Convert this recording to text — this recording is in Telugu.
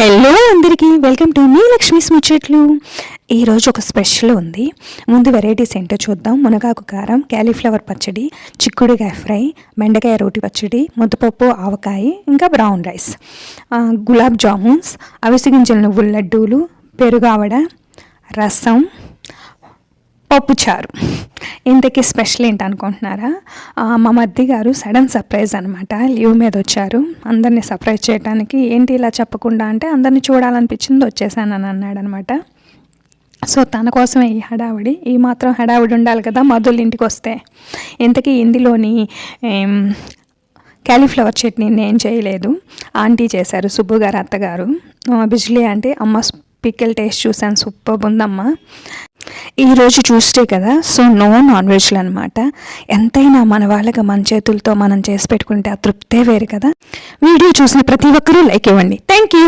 హలో అందరికీ. వెల్కమ్ టు మీ లక్ష్మీ ముచ్చట్లు ఈరోజు ఒక స్పెషల్ ఉంది. ముందు వెరైటీస్ ఏంటో చూద్దాం. మునగాకు కారం క్యాలీఫ్లవర్ పచ్చడి చిక్కుడుకాయ ఫ్రై బెండకాయ రోటి పచ్చడి ముద్దపప్పు ఆవకాయ ఇంకా బ్రౌన్ రైస్ గులాబ్ జామున్స్ అవిసి గింజల నువ్వుల లడ్డూలు పెరుగావడ రసం పప్పుచారు ఇంతకీ స్పెషల్ ఏంటి అనుకుంటున్నారా మా మద్ది గారు సడన్ సర్ప్రైజ్ అనమాట లీవ్ మీద వచ్చారు. అందరినీ సర్ప్రైజ్ చేయడానికి ఏంటి ఇలా చెప్పకుండా అంటే అందరినీ చూడాలనిపించింది వచ్చేసాను అని అన్నాడు అనమాట సో తన కోసమే ఈ హడావిడి. ఈ మాత్రం హడావిడి ఉండాలి కదా మధుల ఇంటికి వస్తే ఇంతకీ ఇందులోని క్యాలీఫ్లవర్ చట్నీ నేను చేయలేదు. ఆంటీ చేశారు సుబ్బు గారు అత్తగారు. బిజ్లీ అంటే అమ్మ పికెల్ టేస్ట్ చూశాను. సూపర్ ఉందమ్మా. ఈరోజు ట్యూస్డే కదా సో నో నాన్ వెజ్లు అనమాట ఎంతైనా మన వాళ్ళకి మన చేతులతో మనం చేసి పెట్టుకుంటే ఆ తృప్తే వేరు కదా. వీడియో చూసిన ప్రతి ఒక్కరూ లైక్ ఇవ్వండి. Thank you